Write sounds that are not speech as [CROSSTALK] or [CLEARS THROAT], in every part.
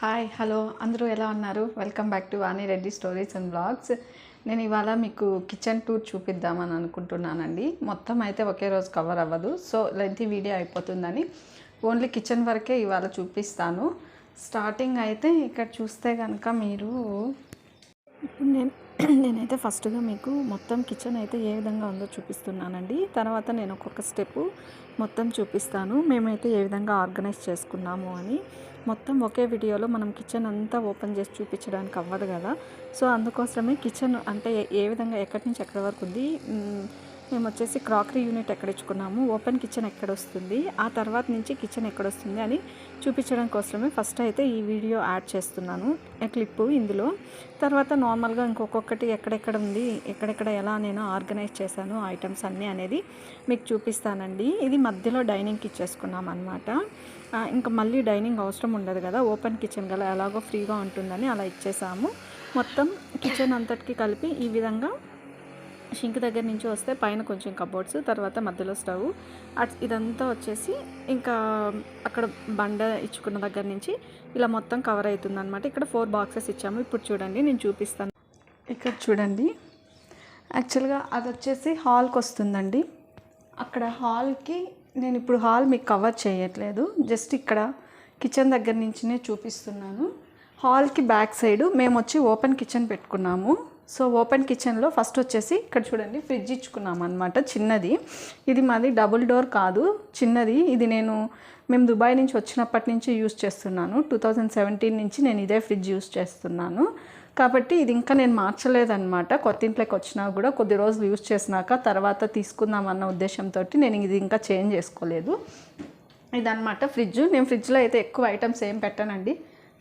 Hi hello అందరూ ఎలా ఉన్నారు? Welcome back to Vani Reddy stories and blogs నేను ఇవాళ మీకు కిచెన్ టూర్ చూపిద్దామని అనుకుంటున్నానండి. మొత్తం అయితే ఒకే రోజు కవర్ అవ్వదు. సో లెంతి వీడియో అయిపోతుందని ఓన్లీ కిచెన్ వరకే ఇవాళ చూపిస్తాను. స్టార్టింగ్ అయితే ఇక్కడ చూస్తే కనుక మీరు ఇప్పుడు నేను [CLEARS THROAT] నేనైతే ఫస్ట్గా మీకు మొత్తం కిచెన్ అయితే ఏ విధంగా ఉందో చూపిస్తున్నానండి. తర్వాత నేను ఒక్కొక్క స్టెప్ మొత్తం చూపిస్తాను. మేమైతే ఏ విధంగా ఆర్గనైజ్ చేసుకున్నాము అని. మొత్తం ఒకే వీడియోలో మనం కిచెన్ అంతా ఓపెన్ చేసి చూపించడానికి అవ్వదు కదా. సో అందుకోసమే కిచెన్ అంటే ఏ- విధంగా ఎక్కడి నుంచి ఎక్కడి వరకు ఉంది మేము వచ్చేసి క్రాకరీ యూనిట్ ఎక్కడ ఇచ్చుకున్నాము ఓపెన్ కిచెన్ ఎక్కడ వస్తుంది ఆ తర్వాత నుంచి కిచెన్ ఎక్కడ వస్తుంది అని చూపించడం కోసమే ఫస్ట్ అయితే ఈ వీడియో యాడ్ చేస్తున్నాను క్లిప్పు ఇందులో. తర్వాత నార్మల్గా ఇంకొకటి ఎక్కడెక్కడ ఉంది ఎక్కడెక్కడ ఎలా నేను ఆర్గనైజ్ చేశాను ఐటమ్స్ అన్నీ అనేది మీకు చూపిస్తానండి. ఇది మధ్యలో డైనింగ్కి ఇచ్చేసుకున్నాం అనమాట ఇంకా మళ్ళీ డైనింగ్ అవసరం ఉండదు కదా ఓపెన్ కిచెన్ గల ఎలాగో ఫ్రీగా ఉంటుందని అలా ఇచ్చేసాము. మొత్తం కిచెన్ అంతటికి కలిపి ఈ విధంగా షింక్ దగ్గర నుంచి వస్తే పైన కొంచెం కబోర్డ్స్ తర్వాత మధ్యలో స్టవ్. అట్ ఇదంతా వచ్చేసి ఇంకా అక్కడ బండ ఇచ్చుకున్న దగ్గర నుంచి ఇలా మొత్తం కవర్ అవుతుంది అనమాట ఇక్కడ ఫోర్ బాక్సెస్ ఇచ్చాము. ఇప్పుడు చూడండి నేను చూపిస్తాను. ఇక్కడ చూడండి. యాక్చువల్గా అది వచ్చేసి హాల్కి వస్తుందండి. అక్కడ హాల్కి నేను ఇప్పుడు హాల్ మీకు కవర్ చేయట్లేదు. జస్ట్ ఇక్కడ కిచెన్ దగ్గర నుంచినే చూపిస్తున్నాను. హాల్కి బ్యాక్ సైడ్ మేము వచ్చి ఓపెన్ కిచెన్ పెట్టుకున్నాము. సో ఓపెన్ కిచెన్లో ఫస్ట్ వచ్చేసి ఇక్కడ చూడండి ఫ్రిడ్జ్ ఇచ్చుకున్నాం అనమాట చిన్నది. ఇది మాది డబుల్ డోర్ కాదు చిన్నది. ఇది నేను మేము దుబాయ్ నుంచి వచ్చినప్పటి నుంచి యూస్ చేస్తున్నాను. టూ థౌజండ్ సెవెంటీన్ నుంచి నేను ఇదే ఫ్రిడ్జ్ యూస్ చేస్తున్నాను. కాబట్టి ఇది ఇంకా నేను మార్చలేదన్నమాట. కొత్త ఇంట్లోకి వచ్చినా కూడా కొద్ది రోజులు యూస్ చేసినాక తర్వాత తీసుకుందాం అన్న ఉద్దేశంతో నేను ఇది ఇంకా చేంజ్ చేసుకోలేదు. ఇదన్నమాట ఫ్రిడ్జ్. నేను ఫ్రిడ్జ్లో అయితే ఎక్కువ ఐటమ్స్ ఏం పెట్టానండి.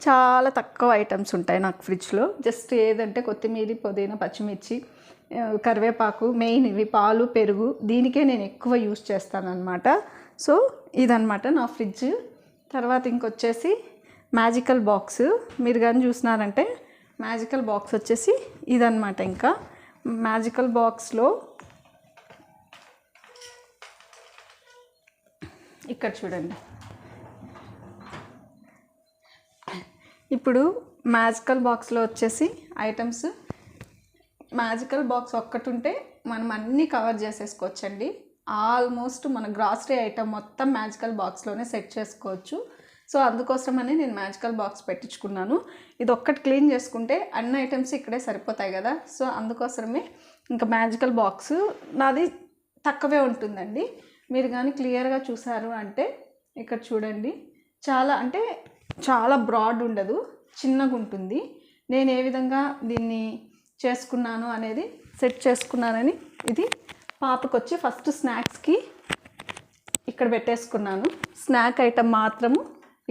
చాలా తక్కువ ఐటమ్స్ ఉంటాయి నాకు ఫ్రిడ్జ్లో జస్ట్ ఏదంటే కొత్తిమీర పుదీనా పచ్చిమిర్చి కరివేపాకు మెయిన్ ఇవి పాలు పెరుగు దీనికే నేను ఎక్కువ యూస్ చేస్తానన్నమాట. సో ఇదనమాట నా ఫ్రిడ్జ్ తర్వాత ఇంకొచ్చేసి మ్యాజికల్ బాక్స్ మీరు కానీ చూసినారంటే మ్యాజికల్ బాక్స్ వచ్చేసి ఇదనమాట ఇంకా. మ్యాజికల్ బాక్స్లో ఇక్కడ చూడండి. ఇప్పుడు మ్యాజికల్ బాక్స్లో వచ్చేసి ఐటమ్స్ మ్యాజికల్ బాక్స్ ఒక్కటి ఉంటే మనం అన్నీ కవర్ చేసేసుకోవచ్చండి. ఆల్మోస్ట్ మన గ్రాసరీ ఐటమ్ మొత్తం మ్యాజికల్ బాక్స్లోనే సెట్ చేసుకోవచ్చు. సో అందుకోసమని నేను మ్యాజికల్ బాక్స్ పెట్టించుకున్నాను. ఇది ఒక్కటి క్లీన్ చేసుకుంటే అన్ని ఐటమ్స్ ఇక్కడే సరిపోతాయి కదా. సో అందుకోసమే ఇంకా మ్యాజికల్ బాక్స్ నాది తక్కువే ఉంటుందండి. మీరు కానీ క్లియర్గా చూసారు అంటే ఇక్కడ చూడండి. చాలా అంటే చాలా బ్రాడ్ ఉండదు చిన్నగా ఉంటుంది. నేను ఏ విధంగా దీన్ని చేసుకున్నాను అనేది సెట్ చేసుకున్నానని ఇది పాపకు వచ్చి ఫస్ట్ స్నాక్స్కి ఇక్కడ పెట్టేసుకున్నాను. స్నాక్ ఐటమ్ మాత్రము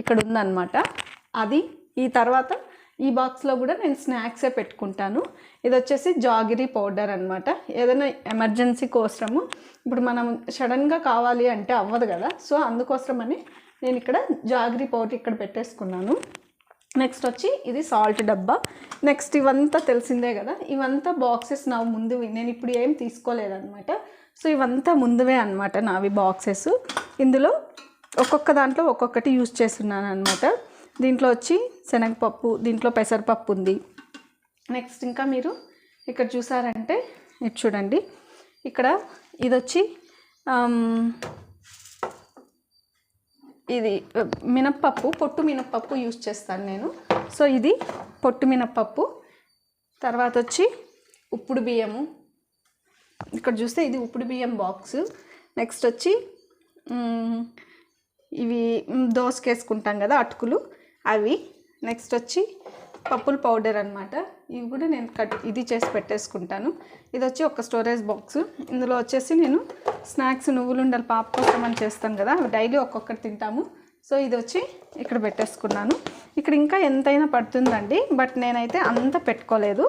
ఇక్కడ ఉందన్నమాట. అది ఈ తర్వాత ఈ బాక్స్లో కూడా నేను స్నాక్సే పెట్టుకుంటాను. ఇది వచ్చేసి జాగిరీ పౌడర్ అనమాట ఏదైనా ఎమర్జెన్సీ కోసము ఇప్పుడు మనం సడన్గా కావాలి అంటే అవ్వదు కదా సో అందుకోసమని నేను ఇక్కడ జాగ్రీ పౌడర్ ఇక్కడ పెట్టేసుకున్నాను. నెక్స్ట్ వచ్చి ఇది సాల్ట్ డబ్బా. నెక్స్ట్ ఇవంతా తెలిసిందే కదా ఇవంతా బాక్సెస్ నా ముందువి. నేను ఇప్పుడు ఏం తీసుకోలేదన్నమాట. సో ఇవంతా ముందువే అనమాట నావి బాక్సెస్ ఇందులో ఒక్కొక్క దాంట్లో ఒక్కొక్కటి యూజ్ చేస్తున్నాను అనమాట దీంట్లో వచ్చి శనగపప్పు దీంట్లో పెసరపప్పు ఉంది. నెక్స్ట్ ఇంకా మీరు ఇక్కడ చూసారంటే ఇది చూడండి. ఇక్కడ ఇది వచ్చి ఇది మినప్పప్పు పొట్టు మినప్పప్పు యూస్ చేస్తాను నేను. సో ఇది పొట్టు మినప్పప్పు. తర్వాత వచ్చి ఉప్పుడు బియ్యము. ఇక్కడ చూస్తే ఇది ఉప్పుడు బియ్యం బాక్స్. నెక్స్ట్ వచ్చి ఇవి దోసకేసుకుంటాం కదా అటుకులు. అవి. నెక్స్ట్ వచ్చి పప్పుల పౌడర్ అనమాట ఇవి కూడా నేను కట్ ఇది చేసి పెట్టేసుకుంటాను. ఇది వచ్చి ఒక స్టోరేజ్ బాక్స్. ఇందులో వచ్చేసి నేను స్నాక్స్ నువ్వులు ఉండాలి పాప కోసం అని చేస్తాను కదా అవి డైలీ ఒక్కొక్కటి తింటాము. సో ఇది వచ్చి ఇక్కడ పెట్టేసుకున్నాను. ఇక్కడ ఇంకా ఎంతైనా పడుతుందండి బట్ నేనైతే అంత పెట్టుకోలేదు.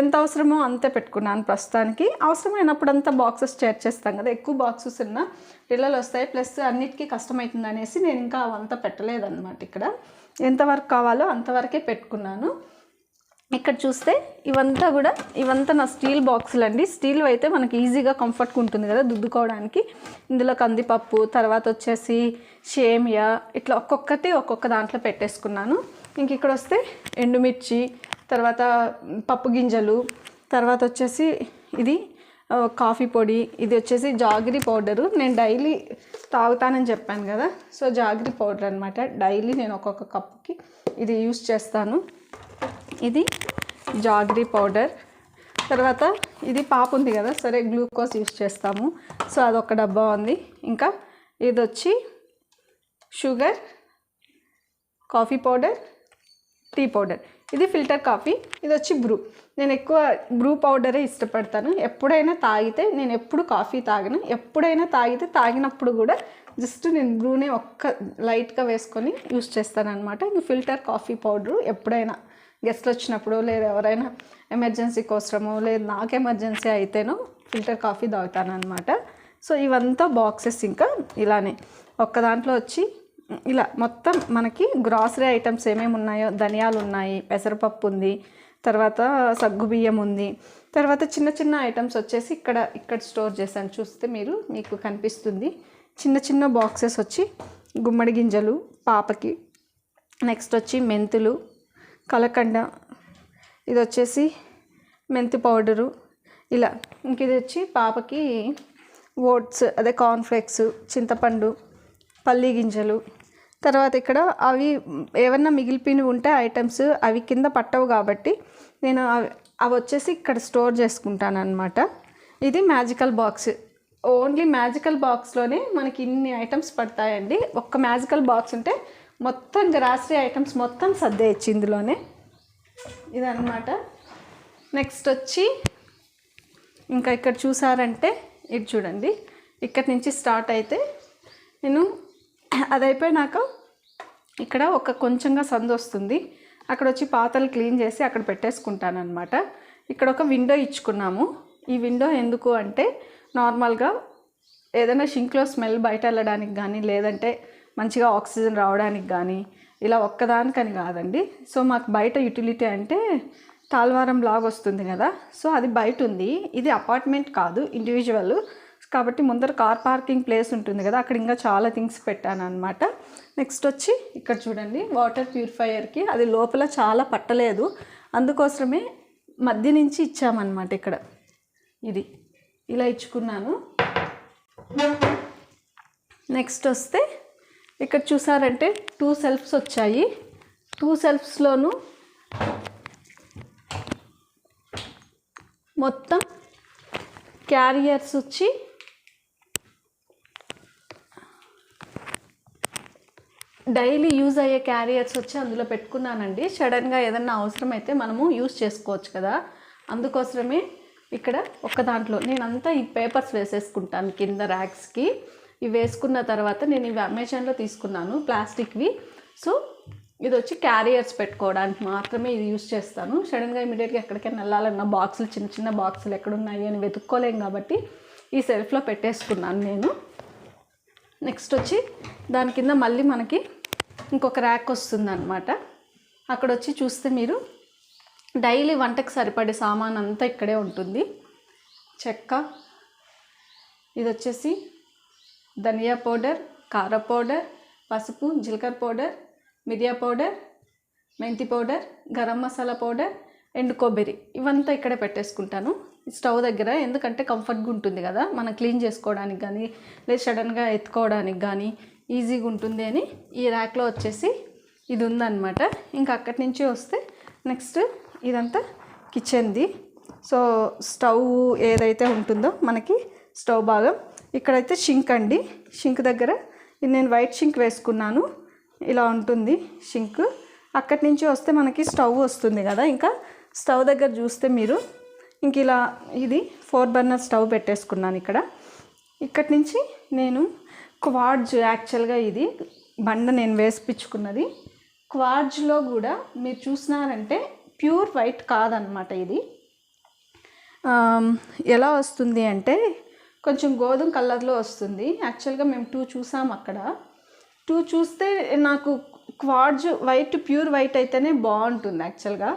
ఎంత అవసరమో అంతే పెట్టుకున్నాను ప్రస్తుతానికి. అవసరమైనప్పుడు అంతా బాక్సెస్ చేర్చేస్తాం కదా ఎక్కువ బాక్సెస్ ఉన్న పిల్లలు వస్తాయి ప్లస్ అన్నిటికీ కష్టమవుతుంది అనేసి నేను ఇంకా అవంతా పెట్టలేదన్నమాట ఇక్కడ. ఎంతవరకు కావాలో అంతవరకే పెట్టుకున్నాను. ఇక్కడ చూస్తే ఇవంతా కూడా ఇవంతా నా స్టీల్ బాక్సులు అండి. స్టీల్ అయితే మనకి ఈజీగా కంఫర్ట్గా ఉంటుంది కదా దుద్దుకోవడానికి. ఇందులో కందిపప్పు తర్వాత వచ్చేసి షేమియా ఇట్లా ఒక్కొక్కటి ఒక్కొక్క దాంట్లో పెట్టేసుకున్నాను. ఇంక ఇక్కడ వస్తే ఎండుమిర్చి తర్వాత పప్పు గింజలు తర్వాత వచ్చేసి ఇది కాఫీ పొడి ఇది వచ్చేసి జాగిరి పౌడరు. నేను డైలీ తాగుతానని చెప్పాను కదా సో జాగిరి పౌడర్ అనమాట డైలీ నేను ఒక్కొక్క కప్కి ఇది యూస్ చేస్తాను. ఇది జాగ్రీ పౌడర్. తర్వాత ఇది పాప ఉంది కదా సరే గ్లూకోజ్ యూస్ చేస్తాము. సో అదొక డబ్బా ఉంది. ఇంకా ఇది వచ్చి sugar coffee powder tea powder. ఇది ఫిల్టర్ కాఫీ ఇది వచ్చి బ్రూ. నేను ఎక్కువ బ్రూ పౌడరే ఇష్టపడతాను. ఎప్పుడైనా తాగితే నేను ఎప్పుడు కాఫీ తాగను. ఎప్పుడైనా తాగితే తాగినప్పుడు కూడా జస్ట్ నేను బ్రూనే ఒక్క లైట్గా వేసుకొని యూస్ చేస్తాను అనమాట ఇది ఫిల్టర్ కాఫీ పౌడరు ఎప్పుడైనా. గెస్ట్లు వచ్చినప్పుడు లేదా ఎవరైనా ఎమర్జెన్సీ కోసమో లేదు నాకు ఎమర్జెన్సీ అయితేనో ఫిల్టర్ కాఫీ తాగుతానమాట సో ఇవంతా బాక్సెస్ ఇంకా ఇలానే. ఒక్క దాంట్లో వచ్చి ఇలా మొత్తం మనకి గ్రాసరీ ఐటమ్స్ ఏమేమి ఉన్నాయో ధనియాలు ఉన్నాయి పెసరపప్పు ఉంది తర్వాత సగ్గుబియ్యం ఉంది తర్వాత చిన్న చిన్న ఐటమ్స్ వచ్చేసి ఇక్కడ ఇక్కడ స్టోర్ చేశాను. చూస్తే మీరు మీకు కనిపిస్తుంది. చిన్న చిన్న బాక్సెస్ వచ్చి గుమ్మడి గింజలు పాపకి. నెక్స్ట్ వచ్చి మెంతులు కలకండ. ఇది వచ్చేసి మెంతి పౌడరు. ఇలా ఇంక ఇది వచ్చి పాపకి ఓట్స్ అదే కార్న్ఫ్లేక్స్ చింతపండు పల్లి గింజలు. తర్వాత ఇక్కడ అవి ఏమన్నా మిగిలిపోయినవి ఉంటే ఐటమ్స్ అవి కింద పట్టవు కాబట్టి నేను అవి అవి వచ్చేసి ఇక్కడ స్టోర్ చేసుకుంటాను అనమాట ఇది మ్యాజికల్ బాక్స్ ఓన్లీ మ్యాజికల్ బాక్స్లోనే మనకి ఇన్ని ఐటమ్స్ పడతాయండి. ఒక్క మ్యాజికల్ బాక్స్ ఉంటే మొత్తం గ్రాసరీ ఐటమ్స్ మొత్తం సర్దేయచ్చు ఇందులోనే. ఇదన్నమాట. నెక్స్ట్ వచ్చి ఇంకా ఇక్కడ చూసారంటే ఇది చూడండి. ఇక్కడ నుంచి స్టార్ట్ అయితే నేను అది అయిపోయినాక ఇక్కడ ఒక కొంచెంగా సందు వస్తుంది. అక్కడ వచ్చి పాతలు క్లీన్ చేసి అక్కడ పెట్టేసుకుంటానమాట ఇక్కడ ఒక విండో ఇచ్చుకున్నాము. ఈ విండో ఎందుకు అంటే నార్మల్గా ఏదైనా షింక్లో స్మెల్ బయట వెళ్ళడానికి కానీ లేదంటే మంచిగా ఆక్సిజన్ రావడానికి కానీ ఇలా ఒక్కదానికని కాదండి. సో మాకు బయట యూటిలిటీ అంటే తాల్వారం లాగ్ వస్తుంది కదా. సో అది బయట ఉంది. ఇది అపార్ట్మెంట్ కాదు ఇండివిజువల్. కాబట్టి ముందర కార్ పార్కింగ్ ప్లేస్ ఉంటుంది కదా అక్కడ ఇంకా చాలా థింగ్స్ పెట్టాను అనమాట నెక్స్ట్ వచ్చి ఇక్కడ చూడండి వాటర్ ప్యూరిఫైయర్కి అది లోపల చాలా పట్టలేదు. అందుకోసమే మధ్య నుంచి ఇచ్చామన్నమాట ఇక్కడ. ఇది ఇలా ఇచ్చుకున్నాను. నెక్స్ట్ వస్తే ఇక్కడ చూసారంటే టూ సెల్ఫ్స్ వచ్చాయి. టూ సెల్ఫ్స్లోనూ మొత్తం క్యారియర్స్ వచ్చి డైలీ యూజ్ అయ్యే క్యారియర్స్ వచ్చి అందులో పెట్టుకున్నానండి. సడన్గా ఏదన్నా అవసరమైతే మనము యూజ్ చేసుకోవచ్చు కదా. అందుకోసమే ఇక్కడ ఒక దాంట్లో నేనంతా ఈ పేపర్స్ వేసేసుకుంటాను కింద ర్యాక్స్కి ఇవి వేసుకున్న తర్వాత నేను ఇవి అమెజాన్లో తీసుకున్నాను ప్లాస్టిక్వి. సో ఇది వచ్చి క్యారియర్స్ పెట్టుకోవడానికి మాత్రమే ఇది యూస్ చేస్తాను. సడన్గా ఇమీడియట్గా ఎక్కడికైనా వెళ్ళాలన్న బాక్సులు చిన్న చిన్న బాక్సులు ఎక్కడున్నాయి అని వెతుక్కోలేం కాబట్టి ఈ సెల్ఫ్లో పెట్టేసుకున్నాను నేను. నెక్స్ట్ వచ్చి దాని కింద మళ్ళీ మనకి ఇంకొక ర్యాక్ వస్తుందన్నమాట. అక్కడ వచ్చి చూస్తే మీరు డైలీ వంటకు సరిపడే సామాన్ అంతా ఇక్కడే ఉంటుంది. చెక్క ఇది వచ్చేసి ధనియా పౌడర్ కార పౌడర్ పసుపు జీలకర్ర పౌడర్ మిరియా పౌడర్ మెంతి పౌడర్ గరం మసాలా పౌడర్ ఎండు కొబ్బరి. ఇవంతా ఇక్కడే పెట్టేసుకుంటాను. స్టవ్ దగ్గర ఎందుకంటే కంఫర్ట్గా ఉంటుంది కదా మనం క్లీన్ చేసుకోవడానికి కానీ లేదా సడన్గా ఎత్తుకోవడానికి కానీ ఈజీగా ఉంటుంది అని ఈ ర్యాక్లో వచ్చేసి ఇది ఉందన్నమాట. ఇంకా అక్కడి నుంచి వస్తే నెక్స్ట్ ఇదంతా కిచెన్ది సో స్టవ్ ఏదైతే ఉంటుందో మనకి స్టవ్ భాగం ఇక్కడైతే షింక్ అండి. షింక్ దగ్గర నేను వైట్ షింక్ వేసుకున్నాను. ఇలా ఉంటుంది షింక్. అక్కడి నుంచి వస్తే మనకి స్టవ్ వస్తుంది కదా. ఇంకా స్టవ్ దగ్గర చూస్తే మీరు ఇంక ఇలా ఇది ఫోర్ బర్నర్ స్టవ్ పెట్టేసుకున్నాను ఇక్కడ. ఇక్కడి నుంచి నేను క్వాడ్జ్ యాక్చువల్గా ఇది బండ నేను వేసిపించుకున్నది క్వాడ్జ్లో కూడా మీరు చూసినారంటే ప్యూర్ వైట్ కాదనమాట ఇది. ఎలా వస్తుంది అంటే కొంచెం గోధుమ కలర్లో వస్తుంది. యాక్చువల్గా మేము టూ చూసాం అక్కడ. టూ చూస్తే నాకు క్వాడ్జ్ వైట్ ప్యూర్ వైట్ అయితేనే బాగుంటుంది యాక్చువల్గా.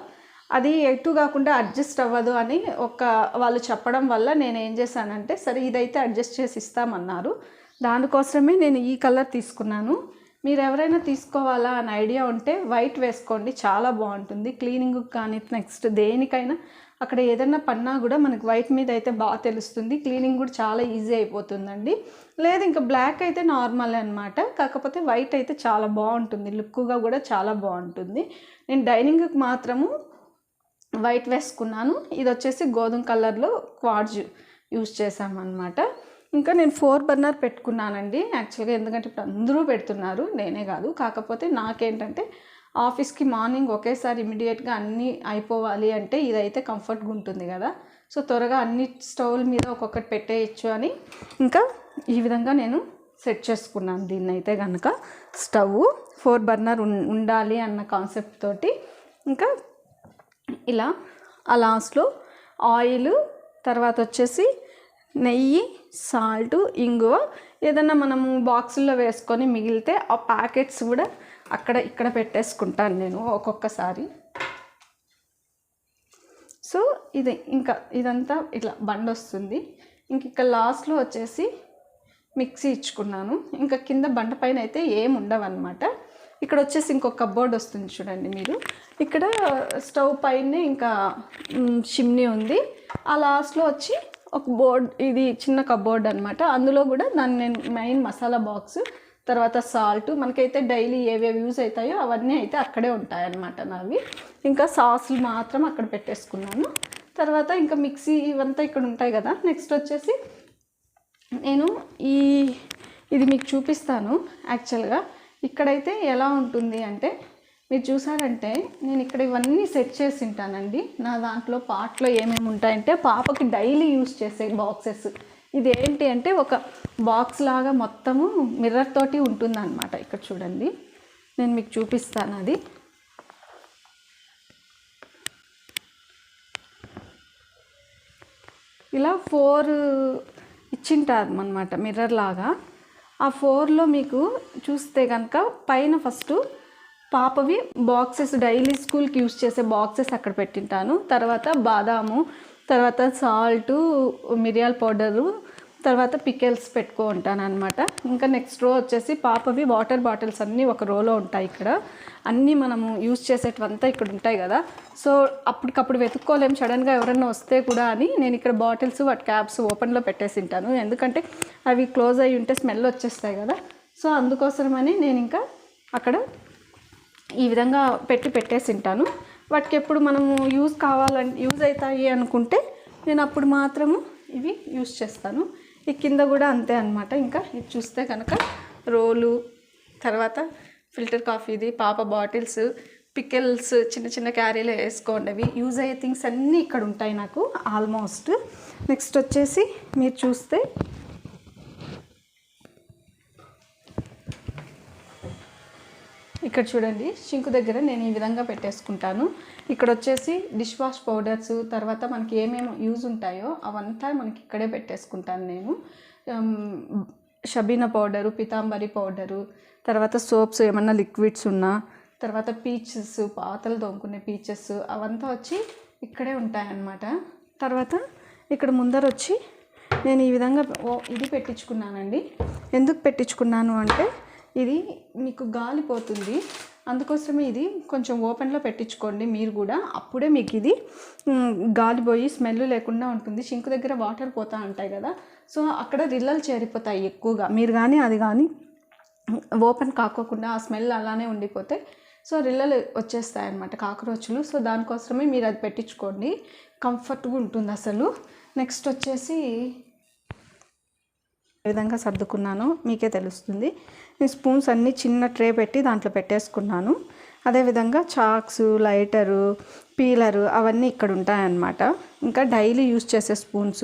అది ఎటు కాకుండా అడ్జస్ట్ అవ్వదు అని ఒక వాళ్ళు చెప్పడం వల్ల నేను ఏం చేశానంటే సరే ఇదైతే అడ్జస్ట్ చేసి ఇస్తామన్నారు. దానికోసమే నేను ఈ కలర్ తీసుకున్నాను. మీరు ఎవరైనా తీసుకోవాలా అని ఐడియా ఉంటే వైట్ వేసుకోండి చాలా బాగుంటుంది. క్లీనింగ్ కానీ నెక్స్ట్ దేనికైనా అక్కడ ఏదైనా పన్నా కూడా మనకు వైట్ మీద అయితే బాగా తెలుస్తుంది. క్లీనింగ్ కూడా చాలా ఈజీ అయిపోతుందండి. లేదు ఇంకా బ్లాక్ అయితే నార్మల్ అనమాట కాకపోతే వైట్ అయితే చాలా బాగుంటుంది. లుక్గా కూడా చాలా బాగుంటుంది. నేను డైనింగ్కి మాత్రము వైట్ వేసుకున్నాను. ఇది వచ్చేసి గోధుమ కలర్లో క్వాడ్జ్ యూజ్ చేశామన్నమాట. ఇంకా నేను ఫోర్ బర్నర్ పెట్టుకున్నానండి. యాక్చువల్గా ఎందుకంటే ఇప్పుడు అందరూ పెడుతున్నారు నేనే కాదు. కాకపోతే నాకేంటంటే ఆఫీస్కి మార్నింగ్ ఒకేసారి ఇమీడియట్గా అన్నీ అయిపోవాలి అంటే ఇదైతే కంఫర్ట్గా ఉంటుంది కదా. సో త్వరగా అన్ని స్టవ్ల మీద ఒక్కొక్కటి పెట్టేయచ్చు అని ఇంకా ఈ విధంగా నేను సెట్ చేసుకున్నాను. దీన్ని అయితే కనుక స్టవ్ ఫోర్ బర్నర్ ఉండాలి అన్న కాన్సెప్ట్ తోటి ఇంకా ఇలా ఆ లాస్ట్లో ఆయిల్ తర్వాత వచ్చేసి నెయ్యి సాల్ట్ ఇంగువ ఏదన్నా మనము బాక్సుల్లో వేసుకొని మిగిలితే ఆ ప్యాకెట్స్ కూడా అక్కడ ఇక్కడ పెట్టేసుకుంటాను నేను ఒక్కొక్కసారి. సో ఇది ఇంకా ఇదంతా ఇట్లా బండ్ వస్తుంది ఇంక ఇక్కడ లాస్ట్లో వచ్చేసి మిక్సీ ఇచ్చుకున్నాను. ఇంకా కింద బండ పైన అయితే ఏం ఉండవన్నమాట. ఇక్కడ వచ్చేసి ఇంకొక కబోర్డ్ వస్తుంది చూడండి మీరు. ఇక్కడ స్టవ్ పైనే ఇంకా చిమ్నీ ఉంది. ఆ లాస్ట్లో వచ్చి ఒక బోర్డ్ ఇది చిన్న కబోర్డ్ అనమాట అందులో కూడా దాన్ని నేను మెయిన్ మసాలా బాక్స్ తర్వాత సాల్ట్ మనకైతే డైలీ ఏవేవి యూజ్ అవుతాయో అవన్నీ అయితే అక్కడే ఉంటాయన్నమాట నావి. ఇంకా సాసులు మాత్రం అక్కడ పెట్టేసుకున్నాను. తర్వాత ఇంకా మిక్సీ ఇవంతా ఇక్కడ ఉంటాయి కదా. నెక్స్ట్ వచ్చేసి నేను ఈ ఇది మీకు చూపిస్తాను యాక్చువల్గా. ఇక్కడైతే ఎలా ఉంటుంది అంటే మీరు చూసారంటే నేను ఇక్కడ ఇవన్నీ సెట్ చేసి ఉంటానండి. నా దాంట్లో పాట్లో ఏమేమి ఉంటాయంటే పాపకి డైలీ యూస్ చేసే బాక్సెస్. ఇది ఏంటి అంటే ఒక బాక్స్ లాగా మొత్తము మిర్రర్ తోటి ఉంటుందన్నమాట ఇక్కడ చూడండి. నేను మీకు చూపిస్తాను అది. ఇలా ఫోర్ ఇచ్చింటారు అనమాట మిర్రర్ లాగా. ఆ ఫోర్లో మీకు చూస్తే కనుక పైన ఫస్ట్ పాపవి బాక్సెస్ డైలీ స్కూల్కి యూస్ చేసే బాక్సెస్ అక్కడ పెట్టింటాను. తర్వాత బాదాము తర్వాత సాల్టు మిరియాల పౌడరు తర్వాత పికెల్స్ పెట్టుకో ఉంటానమాట అనమాట ఇంకా నెక్స్ట్ రో వచ్చేసి పాపవి వాటర్ బాటిల్స్ అన్నీ ఒక రోలో ఉంటాయి ఇక్కడ. అన్నీ మనము యూస్ చేసేటివంతా ఇక్కడ ఉంటాయి కదా. సో అప్పటికప్పుడు వెతుక్కోలేము సడన్గా ఎవరైనా వస్తే కూడా అని నేను ఇక్కడ బాటిల్స్ వాటి క్యాప్స్ ఓపెన్లో పెట్టేసి ఉంటాను. ఎందుకంటే అవి క్లోజ్ అయ్యి ఉంటే స్మెల్ వచ్చేస్తాయి కదా. సో అందుకోసమని నేను ఇంకా అక్కడ ఈ విధంగా పెట్టి పెట్టేసి ఉంటాను. వాటికి ఎప్పుడు మనము యూజ్ కావాలని యూజ్ అవుతాయి అనుకుంటే నేను అప్పుడు మాత్రము ఇవి యూజ్ చేస్తాను. ఈ కింద కూడా అంతే అనమాట ఇంకా ఇది చూస్తే కనుక రోలు తర్వాత ఫిల్టర్ కాఫీది పాప బాటిల్స్ పికెల్స్ చిన్న చిన్న క్యారీలు వేసుకోండి యూజ్ అయ్యే థింగ్స్ అన్నీ ఇక్కడ ఉంటాయి నాకు ఆల్మోస్ట్. నెక్స్ట్ వచ్చేసి మీరు చూస్తే ఇక్కడ చూడండి షింకు దగ్గర నేను ఈ విధంగా పెట్టేసుకుంటాను. ఇక్కడ వచ్చేసి డిష్ వాష్ పౌడర్స్ తర్వాత మనకి ఏమేమి యూజ్ ఉంటాయో అవంతా మనకి ఇక్కడే పెట్టేసుకుంటాను నేను. షబీనా పౌడరు పితాంబరి పౌడరు తర్వాత సోప్స్ ఏమన్నా లిక్విడ్స్ ఉన్నా తర్వాత పీచెస్ పాతలు తోముకునే పీచెస్ అవంతా వచ్చి ఇక్కడే ఉంటాయన్నమాట. తర్వాత ఇక్కడ ముందర వచ్చి నేను ఈ విధంగా ఇది పెట్టించుకున్నానండి. ఎందుకు పెట్టించుకున్నాను అంటే ఇది మీకు గాలి పోతుంది. అందుకోసమే ఇది కొంచెం ఓపెన్లో పెట్టించుకోండి మీరు కూడా. అప్పుడే మీకు ఇది గాలిపోయి స్మెల్ లేకుండా ఉంటుంది. షింకు దగ్గర వాటర్ పోతూ ఉంటాయి కదా. సో అక్కడ రిల్లలు చేరిపోతాయి ఎక్కువగా. మీరు కానీ అది కానీ ఓపెన్ కాకోకుండా ఆ స్మెల్ అలానే ఉండిపోతే సో రిల్లలు వచ్చేస్తాయి అన్నమాట కాక్రోచ్లు. సో దానికోసమే మీరు అది పెట్టించుకోండి. కంఫర్ట్గా ఉంటుంది అసలు. నెక్స్ట్ వచ్చేసి ఏ విధంగా సర్దుకున్నానో మీకే తెలుస్తుంది. స్పూన్స్ అన్నీ చిన్న ట్రే పెట్టి దాంట్లో పెట్టేసుకున్నాను. అదేవిధంగా చాక్స్ లైటరు పీలరు అవన్నీ ఇక్కడ ఉంటాయన్నమాట. ఇంకా డైలీ యూస్ చేసే స్పూన్స్.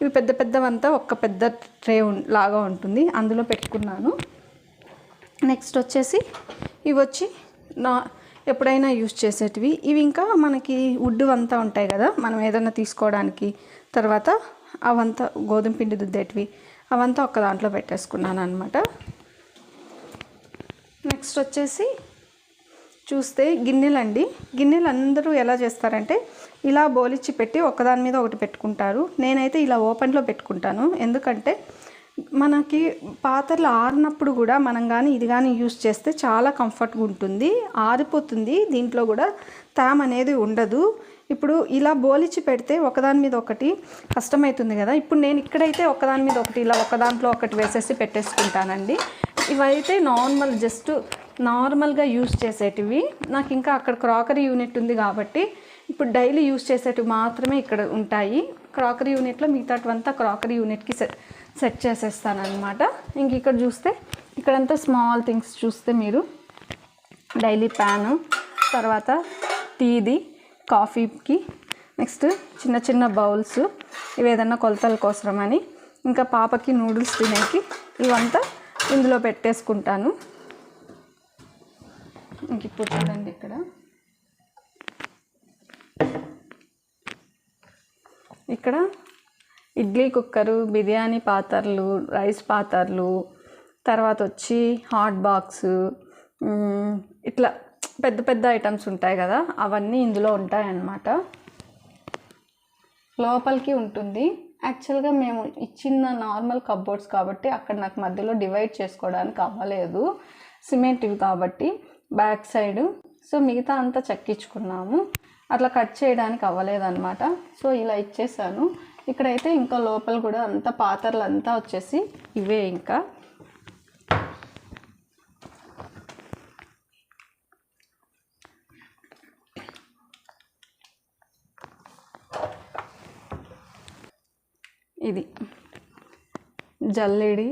ఇవి పెద్ద పెద్దవంతా ఒక పెద్ద ట్రే లాగా ఉంటుంది. అందులో పెట్టుకున్నాను. నెక్స్ట్ వచ్చేసి ఇవి వచ్చి నా ఎప్పుడైనా యూస్ చేసేటివి. ఇవి ఇంకా మనకి వుడ్ అంతా ఉంటాయి కదా మనం ఏదైనా తీసుకోవడానికి. తర్వాత అవంతా గోధుమ పిండి దుద్దేటివి. అవంతా ఒక దాంట్లో పెట్టేసుకున్నాను అనమాట నెక్స్ట్ వచ్చేసి చూస్తే గిన్నెలండి. గిన్నెలు అందరూ ఎలా చేస్తారంటే ఇలా బోలిచ్చి పెట్టి ఒకదాని మీద ఒకటి పెట్టుకుంటారు. నేనైతే ఇలా ఓపెన్లో పెట్టుకుంటాను. ఎందుకంటే మనకి పాత్రలు ఆరినప్పుడు కూడా మనం కానీ ఇది కానీ యూస్ చేస్తే చాలా కంఫర్ట్గా ఉంటుంది. ఆరిపోతుంది. దీంట్లో కూడా తేమ అనేది ఉండదు. ఇప్పుడు ఇలా బోలిచ్చి పెడితే ఒకదాని మీద ఒకటి కష్టమవుతుంది కదా. ఇప్పుడు నేను ఇక్కడైతే ఒకదాని మీద ఒకటి ఇలా ఒకదాంట్లో ఒకటి వేసేసి పెట్టేసుకుంటానండి. ఇవైతే నార్మల్ జస్ట్ నార్మల్గా యూస్ చేసేటివి. నాకు ఇంకా అక్కడ క్రాకరీ యూనిట్ ఉంది కాబట్టి ఇప్పుడు డైలీ యూస్ చేసేటివి మాత్రమే ఇక్కడ ఉంటాయి. క్రాకరీ యూనిట్లో మిగతాటివంతా క్రాకరీ యూనిట్కి సెట్ సెట్ చేసేస్తాను అనమాట ఇంక ఇక్కడ చూస్తే ఇక్కడంతా స్మాల్ థింగ్స్ చూస్తే మీరు డైలీ ప్యాను తర్వాత టీది కాఫీకి నెక్స్ట్ చిన్న చిన్న బౌల్స్ ఇవి ఏదన్నా కొలతల కోసమని ఇంకా పాపకి నూడిల్స్ తినేకి ఇవంతా ఇందులో పెట్టేసుకుంటాను. ఇంక ఇప్పుడు చూడండి ఇక్కడ. ఇక్కడ ఇడ్లీ కుక్కరు బిర్యానీ పాత్రలు రైస్ పాత్రలు తర్వాత వచ్చి హాట్ బాక్స్ ఇట్లా పెద్ద పెద్ద ఐటమ్స్ ఉంటాయి కదా అవన్నీ ఇందులో ఉంటాయన్నమాట. లోపలికి ఉంటుంది. యాక్చువల్గా మేము ఇచ్చిన నార్మల్ కబోర్డ్స్ కాబట్టి అక్కడ నాకు మధ్యలో డివైడ్ చేసుకోవడానికి అవ్వలేదు. సిమెంట్ ఇవి కాబట్టి బ్యాక్ సైడ్ సో మిగతా అంతా చెక్కించుకున్నాము. అట్లా కట్ చేయడానికి అవ్వలేదన్నమాట. సో ఇలా ఇచ్చేసాను. ఇక్కడైతే ఇంకా లోపల కూడా అంతా పాత్రలు అంతా వచ్చేసి ఇవే ఇంకా. ఇది. జల్లెడి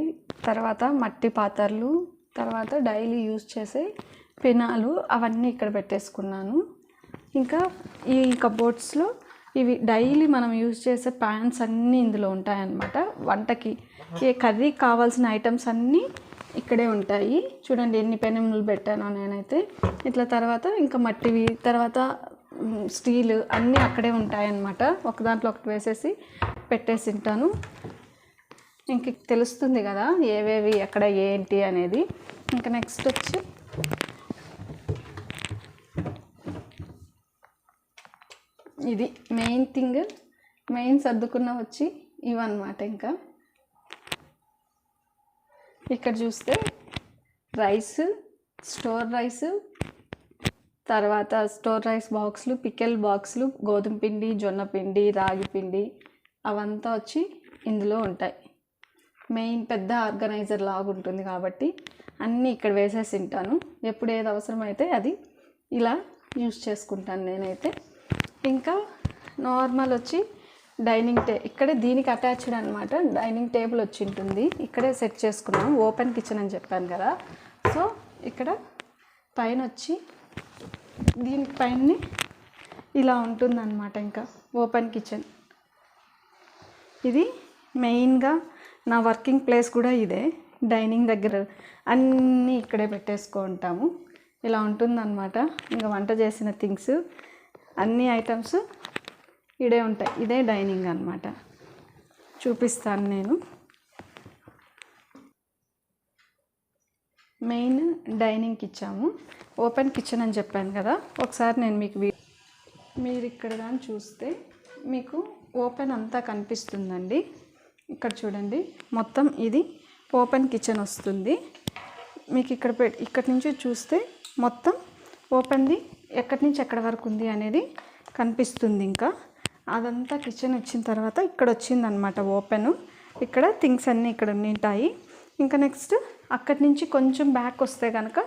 తర్వాత మట్టి పాత్రలు తర్వాత డైలీ యూజ్ చేసే పెనాలు అవన్నీ ఇక్కడ పెట్టేసుకున్నాను. ఇంకా ఈ కబోర్డ్స్లో ఇవి డైలీ మనం యూజ్ చేసే ప్యాన్స్ అన్నీ ఇందులో ఉంటాయన్నమాట. వంటకి ఏ కర్రీ కావాల్సిన ఐటమ్స్ అన్నీ ఇక్కడే ఉంటాయి. చూడండి ఎన్ని పెనములు పెట్టానో నేనైతే. ఇట్లా తర్వాత ఇంకా మట్టివి తర్వాత స్టీల్ అన్నీ అక్కడే ఉంటాయన్నమాట. ఒక దాంట్లో ఒకటి వేసేసి పెట్టేసి ఉంటాను ఇంక తెలుస్తుంది కదా ఏవేవి ఎక్కడ ఏంటి అనేది. ఇంకా నెక్స్ట్ వచ్చి ఇది మెయిన్ థింగ్ మెయిన్ సర్దుకున్న వచ్చి ఇవన్నమాట ఇంకా. ఇక్కడ చూస్తే రైస్ స్టోర్ రైస్ తర్వాత స్టోర్ రైస్ బాక్సులు పికెల్ బాక్సులు గోధుమ పిండి జొన్న పిండి రాగి పిండి అవంతా వచ్చి ఇందులో ఉంటాయి. మెయిన్ పెద్ద ఆర్గనైజర్ లాగా ఉంటుంది కాబట్టి అన్నీ ఇక్కడ వేసేసి తింటాను. ఎప్పుడు ఏది అవసరమైతే అది ఇలా యూస్ చేసుకుంటాను నేనైతే. ఇంకా నార్మల్ వచ్చి డైనింగ్ టే ఇక్కడే దీనికి అటాచ్డ్ అనమాట డైనింగ్ టేబుల్ వచ్చి ఉంటుంది. ఇక్కడే సెట్ చేసుకున్నాం. ఓపెన్ కిచెన్ అని చెప్పాను కదా. సో ఇక్కడ పైన వచ్చి దీనికి పైన ఇలా ఉంటుందన్నమాట ఇంకా ఓపెన్ కిచెన్. ఇది మెయిన్గా నా వర్కింగ్ ప్లేస్ కూడా ఇదే డైనింగ్ దగ్గర. అన్నీ ఇక్కడే పెట్టేసుకుంటాము ఇలా ఉంటుందన్నమాట. ఇంకా వంట చేసిన థింగ్స్ అన్ని ఐటమ్స్ ఇడే ఉంటాయి. ఇదే డైనింగ్ అన్నమాట. చూపిస్తాను నేను. మెయిన్ డైనింగ్కి ఇచ్చాము. ఓపెన్ కిచెన్ అని చెప్పాను కదా. ఒకసారి నేను మీకు వీ- మీరు ఇక్కడ కానీ చూస్తే మీకు ఓపెన్ అంతా కనిపిస్తుందండి. ఇక్కడ చూడండి. మొత్తం ఇది ఓపెన్ కిచెన్ వస్తుంది. మీకు ఇక్కడ పె ఇక్కడ నుంచి చూస్తే మొత్తం ఓపెన్ది ఎక్కడి నుంచి ఎక్కడి వరకు ఉంది అనేది కనిపిస్తుంది ఇంకా. అదంతా కిచెన్ వచ్చిన తర్వాత ఇక్కడ వచ్చిందనమాట ఓపెన్. ఇక్కడ థింగ్స్ అన్నీ ఇక్కడ ఉంటాయి ఇంకా నెక్స్ట్ అక్కడి నుంచి కొంచెం బ్యాక్ వస్తే కనుక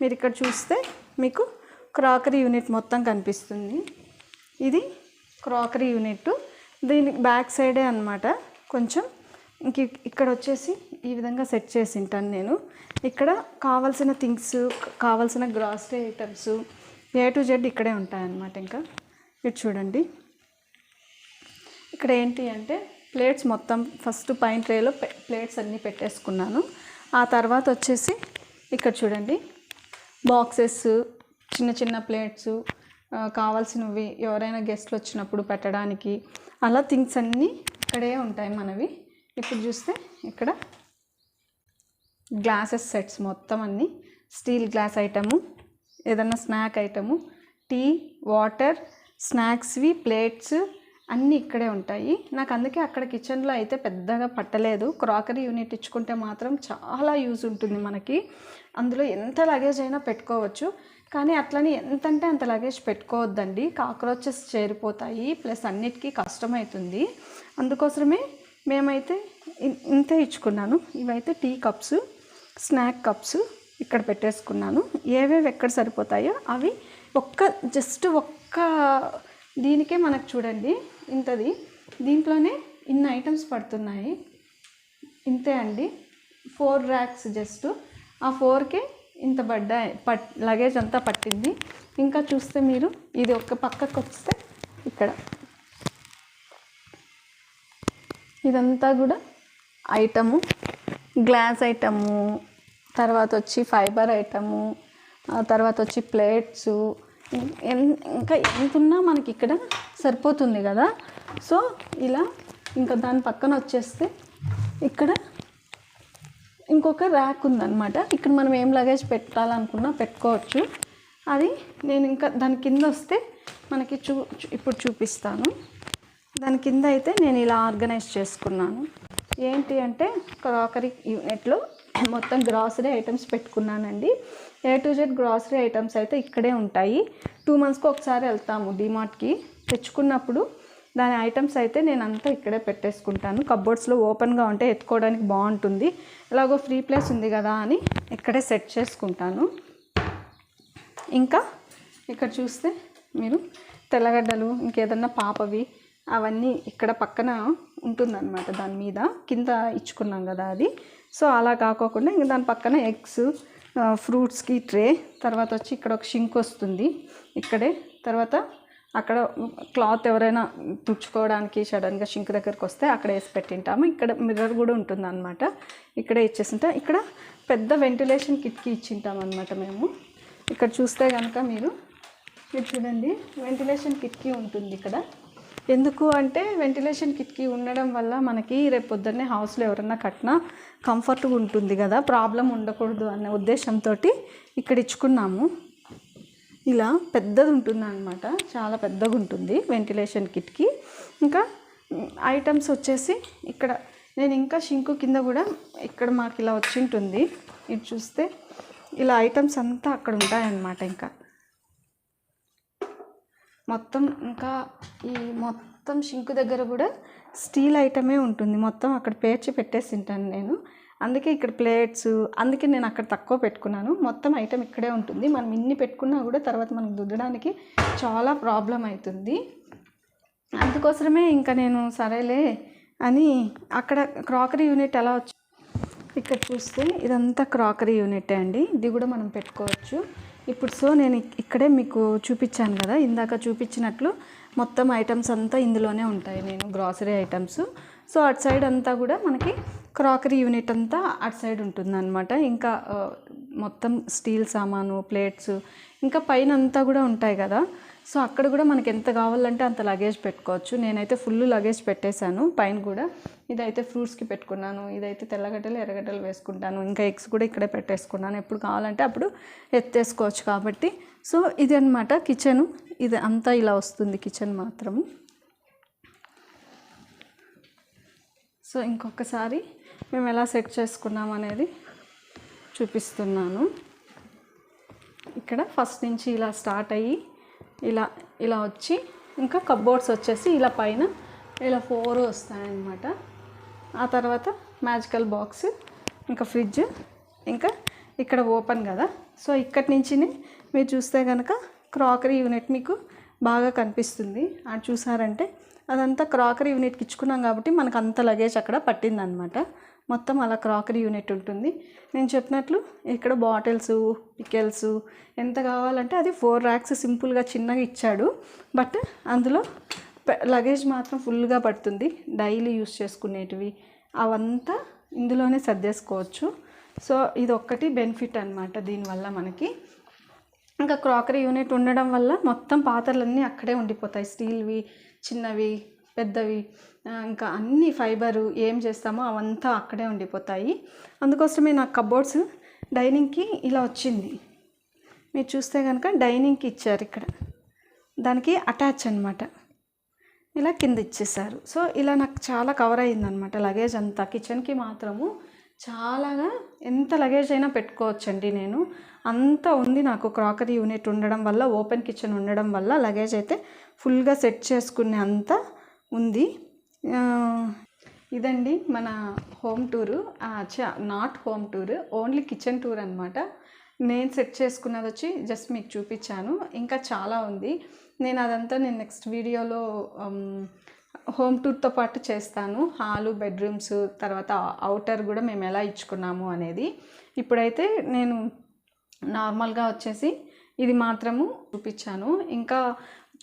మీరు ఇక్కడ చూస్తే మీకు క్రాకరీ యూనిట్ మొత్తం కనిపిస్తుంది. ఇది క్రాకరీ యూనిట్. దీని బ్యాక్ సైడే అనమాట కొంచెం ఇంక ఇక్కడ వచ్చేసి ఈ విధంగా సెట్ చేసి ఉంటాను నేను. ఇక్కడ కావాల్సిన థింగ్స్ కావాల్సిన grocery items A to Z ఇక్కడే ఉంటాయన్నమాట ఇంకా. ఇటు చూడండి. ఇక్కడ ఏంటి అంటే ప్లేట్స్ మొత్తం ఫస్ట్ పైన ట్రేలో ప్లేట్స్ అన్నీ పెట్టేసుకున్నాను. ఆ తర్వాత వచ్చేసి ఇక్కడ చూడండి. బాక్సెస్ చిన్న చిన్న ప్లేట్స్ కావాల్సినవి ఎవరైనా గెస్ట్లు వచ్చినప్పుడు పెట్టడానికి అలా థింగ్స్ అన్నీ ఇక్కడే ఉంటాయి మనవి. ఇప్పుడు చూస్తే ఇక్కడ గ్లాసెస్ సెట్స్ మొత్తం అన్నీ. స్టీల్ గ్లాస్ ఐటము ఏదన్నా స్నాక్ ఐటము టీ వాటర్ స్నాక్స్వి ప్లేట్స్ అన్నీ ఇక్కడే ఉంటాయి. నాకు అందుకే అక్కడ కిచెన్లో అయితే పెద్దగా పట్టలేదు. క్రాకరీ యూనిట్ ఇచ్చుకుంటే మాత్రం చాలా యూజ్ ఉంటుంది మనకి. అందులో ఎంత లగేజ్ అయినా పెట్టుకోవచ్చు. కానీ అట్లని ఎంతంటే అంత లగేజ్ పెట్టుకోవద్దండి. కాక్రోచెస్ చేరిపోతాయి ప్లస్ అన్నిటికీ కష్టమవుతుంది అందుకోసమే మేమైతే ఇన్- ఇంతే ఇచ్చుకున్నాను. ఇవైతే టీ కప్స్ స్నాక్ కప్స్ ఇక్కడ పెట్టేసుకున్నాను. ఏవేవి ఎక్కడ సరిపోతాయో అవి ఒక్క జస్ట్ ఒక్క దీనికే మనకు చూడండి. ఇంతది. దీంట్లోనే ఇన్ని ఐటమ్స్ పడుతున్నాయి. ఇంతే అండి. ఫోర్ ర్యాక్స్ జస్ట్ ఆ ఫోర్కే ఇంత బడ్డ పట్ లగేజ్ అంతా పట్టింది. ఇంకా చూస్తే మీరు ఇది ఒక పక్కకు వస్తే ఇక్కడ. ఇదంతా కూడా ఐటము గ్లాస్ ఐటము తర్వాత వచ్చి ఫైబర్ ఐటము ఆ తర్వాత వచ్చి ప్లేట్స్ ఇంకా ఎంత ఉన్నా మనకి ఇక్కడ సరిపోతుంది కదా. సో ఇలా ఇంకా దాని పక్కన వచ్చేస్తే ఇక్కడ ఇంకొక ర్యాక్ ఉందన్నమాట. ఇక్కడ మనం ఏం లగేజ్ పెట్టాలనుకున్నా పెట్టుకోవచ్చు. అది నేను ఇంకా దాని కింద వస్తే మనకి చూ చూ- ఇప్పుడు చూపిస్తాను. దాని కింద అయితే నేను ఇలా ఆర్గనైజ్ చేసుకున్నాను. ఏంటి అంటే క్రాకరీ యూనిట్లో మొత్తం గ్రాసరీ ఐటమ్స్ పెట్టుకున్నానండి. A to Z grocery items అయితే ఇక్కడే ఉంటాయి. టూ మంత్స్కి ఒకసారి వెళ్తాము డిమార్ట్కి తెచ్చుకున్నప్పుడు దాని ఐటమ్స్ అయితే నేను అంతా ఇక్కడే పెట్టేసుకుంటాను. కబ్బోర్డ్స్లో ఓపెన్గా ఉంటే ఎత్తుకోవడానికి బాగుంటుంది. ఎలాగో ఫ్రీ ప్లేస్ ఉంది కదా అని ఇక్కడే సెట్ చేసుకుంటాను. ఇంకా ఇక్కడ చూస్తే మీరు తెల్లగడ్డలు ఇంకేదన్నా పాపవి అవన్నీ ఇక్కడ పక్కన ఉంటుందన్నమాట దాని మీద. కింద ఇచ్చుకున్నాం కదా అది. సో అలా కాకోకుండా ఇంకా దాని పక్కన ఎగ్స్ ఫ్రూట్స్కి ట్రే తర్వాత వచ్చి ఇక్కడ ఒక షింక్ వస్తుంది. ఇక్కడే తర్వాత అక్కడ క్లాత్ ఎవరైనా తుడుచుకోవడానికి సడన్గా షింక్ దగ్గరకు వస్తే అక్కడ వేసి పెట్టింటాము. ఇక్కడ మిర్రర్ కూడా ఉంటుందన్నమాట. ఇక్కడే ఇచ్చేసింటాం. ఇక్కడ పెద్ద వెంటిలేషన్ కిట్కి ఇచ్చింటాం అనమాట మేము. ఇక్కడ చూస్తే కనుక మీరు మీరు చూడండి వెంటిలేషన్ కిట్కీ ఉంటుంది ఇక్కడ. ఎందుకు అంటే వెంటిలేషన్ కిట్కీ ఉండడం వల్ల మనకి రేపు పొద్దున్నే హౌస్లో ఎవరన్నా కట్టినా కంఫర్ట్గా ఉంటుంది కదా. ప్రాబ్లం ఉండకూడదు అనే ఉద్దేశంతో ఇక్కడ ఇచ్చుకున్నాము. ఇలా పెద్దది ఉంటుంది అనమాట చాలా పెద్దగా ఉంటుంది వెంటిలేషన్ కిట్కి. ఇంకా ఐటమ్స్ వచ్చేసి ఇక్కడ నేను ఇంకా షింకు కింద కూడా ఇక్కడ మాకు ఇలా వచ్చి ఉంటుంది ఇది చూస్తే ఇలా ఐటమ్స్ అంతా అక్కడ ఉంటాయన్నమాట ఇంకా. మొత్తం ఇంకా ఈ మొత్తం షింకు దగ్గర కూడా స్టీల్ ఐటమే ఉంటుంది. మొత్తం అక్కడ పేర్చి పెట్టేసి ఉంటాను నేను. అందుకే ఇక్కడ ప్లేట్స్ అందుకే నేను అక్కడ తక్కువ పెట్టుకున్నాను. మొత్తం ఐటెం ఇక్కడే ఉంటుంది. మనం ఇన్ని పెట్టుకున్నా కూడా తర్వాత మనకు దుద్దడానికి చాలా ప్రాబ్లం అవుతుంది. అందుకోసమే ఇంకా నేను సరేలే అని అక్కడ క్రాకరీ యూనిట్ ఎలా వచ్చి ఇక్కడ చూస్తే ఇదంతా క్రాకరీ యూనిట్ అండి. ఇది కూడా మనం పెట్టుకోవచ్చు. ఇప్పుడు సో నేను ఇక్కడే మీకు చూపించాను కదా. ఇందాక చూపించినట్లు మొత్తం ఐటమ్స్ అంతా ఇందులోనే ఉంటాయి. నేను గ్రాసరీ ఐటమ్స్ సో అటు సైడ్ అంతా కూడా మనకి క్రాకరీ యూనిట్ అంతా అటు సైడ్ ఉంటుందన్నమాట. ఇంకా మొత్తం స్టీల్ సామాను ప్లేట్స్ ఇంకా పైన అంతా కూడా ఉంటాయి కదా. సో అక్కడ కూడా మనకి ఎంత కావాలంటే అంత లగేజ్ పెట్టుకోవచ్చు. నేనైతే ఫుల్ లగేజ్ పెట్టేశాను. పైన కూడా ఇదైతే ఫ్రూట్స్కి పెట్టుకున్నాను. ఇదైతే తెల్లగడ్డలు ఎర్రగడ్డలు వేసుకుంటాను. ఇంకా ఎగ్స్ కూడా ఇక్కడే పెట్టేసుకున్నాను. ఎప్పుడు కావాలంటే అప్పుడు ఎత్తేసుకోవచ్చు కాబట్టి. సో ఇది అనమాట కిచెన్. ఇది అంతా ఇలా వస్తుంది కిచెన్ మాత్రము సో ఇంకొకసారి మేము ఎలా సెట్ చేసుకున్నాం అనేది చూపిస్తున్నాను. ఇక్కడ ఫస్ట్ నుంచి ఇలా స్టార్ట్ అయ్యి ఇలా ఇలా వచ్చి ఇంకా కబ్బోర్డ్స్ వచ్చేసి ఇలా పైన ఇలా ఫోర్ వస్తాయన్నమాట. ఆ తర్వాత మ్యాజికల్ బాక్స్ ఇంకా ఫ్రిడ్జ్ ఇంకా ఇక్కడ ఓపెన్ కదా. సో ఇక్కడి నుంచి మీరు చూస్తే కనుక క్రాకరీ యూనిట్ మీకు బాగా కనిపిస్తుంది. అది చూసారంటే అదంతా క్రాకరీ యూనిట్కి ఇచ్చుకున్నాం కాబట్టి మనకు అంత లగేజ్ అక్కడ పట్టిందనమాట. మొత్తం అలా క్రాకరీ యూనిట్ ఉంటుంది. నేను చెప్పినట్లు ఇక్కడ బాటిల్స్ పికెల్స్ ఎంత కావాలంటే అది ఫోర్ ర్యాక్స్ సింపుల్గా చిన్నగా ఇచ్చాడు. బట్ అందులో లగేజ్ మాత్రం ఫుల్గా పడుతుంది. డైలీ యూస్ చేసుకునేటివి అవంతా ఇందులోనే సర్దేసుకోవచ్చు. సో ఇది ఒక్కటి బెనిఫిట్ అనమాట దీనివల్ల మనకి. ఇంకా క్రాకరీ యూనిట్ ఉండడం వల్ల మొత్తం పాత్రలన్నీ అక్కడే ఉండిపోతాయి. స్టీల్వి చిన్నవి పెద్దవి ఇంకా అన్ని ఫైబరు ఏం చేస్తామో అవంతా అక్కడే ఉండిపోతాయి. అందుకోసమే నాకు కబోర్డ్స్ డైనింగ్కి ఇలా వచ్చింది. మీరు చూస్తే కనుక డైనింగ్కి ఇచ్చారు ఇక్కడ. దానికి అటాచ్ అనమాట ఇలా కింద ఇచ్చేసారు సో ఇలా నాకు చాలా కవర్ అయిందనమాట లగేజ్ అంతా. కిచెన్కి మాత్రము చాలాగా ఎంత లగేజ్ అయినా పెట్టుకోవచ్చండి నేను. అంత ఉంది నాకు క్రాకరీ యూనిట్ ఉండడం వల్ల ఓపెన్ కిచెన్ ఉండడం వల్ల లగేజ్ అయితే ఫుల్గా సెట్ చేసుకునే అంత ఉంది. ఇదండి మన home tour. Not home tour only kitchen tour అనమాట నేను సెట్ చేసుకున్నది వచ్చి జస్ట్ మీకు చూపించాను. ఇంకా చాలా ఉంది. నేను అదంతా నేను నెక్స్ట్ వీడియోలో హోమ్ టూర్తో పాటు చేస్తాను. హాలు బెడ్రూమ్స్ తర్వాత అవుటర్ కూడా మేము ఎలా ఇచ్చుకున్నాము అనేది. ఇప్పుడైతే నేను నార్మల్గా వచ్చేసి ఇది మాత్రము చూపించాను. ఇంకా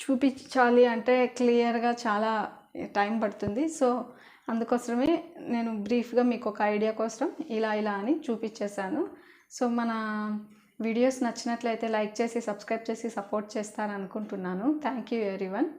చూపించాలి అంటే క్లియర్గా చాలా టైం పడుతుంది. సో అందుకోసమే నేను బ్రీఫ్గా మీకు ఒక ఐడియా కోసం ఇలా ఇలా అని చూపించేశాను. సో మన వీడియోస్ నచ్చినట్లయితే లైక్ చేసి సబ్స్క్రైబ్ చేసి సపోర్ట్ చేస్తారనుకుంటున్నాను. Thank you everyone.